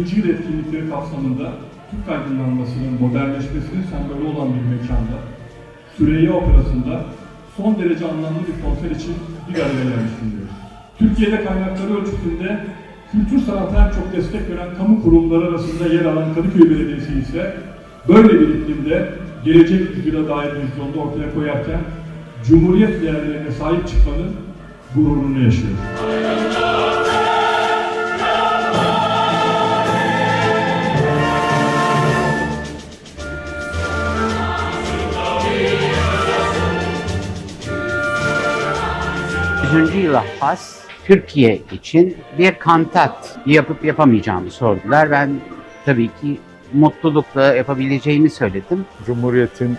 etkinlikleri kapsamında Türk aydınlanmasının modernleşmesinin sembolü olan bir mekanda Süreyya Operası'nda son derece anlamlı bir konser için bir araya gelmiş bulunuyoruz. Türkiye'de kaynakları ölçüsünde kültür sanata en çok destek veren kamu kurumları arasında yer alan Kadıköy Belediyesi ise böyle bir iklimde gelecek yüzyıla dair vizyonda ortaya koyarken Cumhuriyet değerlerine sahip çıkmanın gururunu yaşıyor. Yüzüncü yıla has Türkiye için bir kantat yapıp yapamayacağımı sordular. Ben tabii ki mutlulukla yapabileceğimi söyledim. Cumhuriyet'in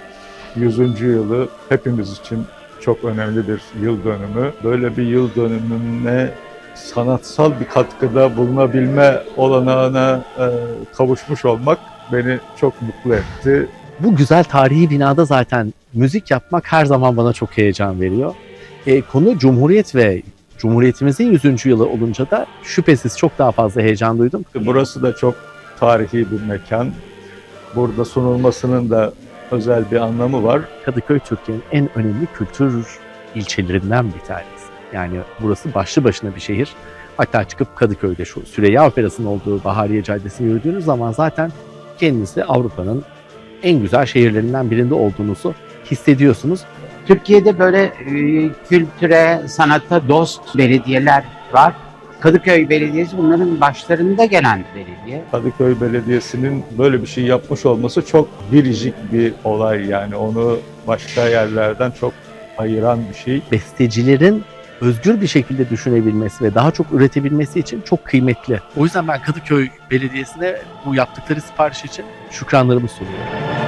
100. yılı hepimiz için çok önemli bir yıl dönümü. Böyle bir yıl dönümüne sanatsal bir katkıda bulunabilme olanağına e, kavuşmuş olmak beni çok mutlu etti. Bu güzel tarihi binada zaten müzik yapmak her zaman bana çok heyecan veriyor. E, konu Cumhuriyet ve Cumhuriyetimizin 100. yılı olunca da şüphesiz çok daha fazla heyecan duydum. Burası da çok tarihi bir mekan. Burada sunulmasının da özel bir anlamı var. Kadıköy Türkiye'nin en önemli kültür ilçelerinden bir tanesi. Yani burası başlı başına bir şehir. Hatta çıkıp Kadıköy'de şu Süreyya Operası'nın olduğu Bahariye Caddesi'ni yürüdüğünüz zaman zaten kendinizi Avrupa'nın en güzel şehirlerinden birinde olduğunuzu hissediyorsunuz. Türkiye'de böyle e, kültüre, sanata dost belediyeler var. Kadıköy Belediyesi bunların başlarında gelen belediye. Kadıköy Belediyesi'nin böyle bir şey yapmış olması çok biricik bir olay yani onu başka yerlerden çok ayıran bir şey. bestecilerin özgür bir şekilde düşünebilmesi ve daha çok üretebilmesi için çok kıymetli. O yüzden ben Kadıköy Belediyesi'ne bu yaptıkları sipariş için şükranlarımı sunuyorum.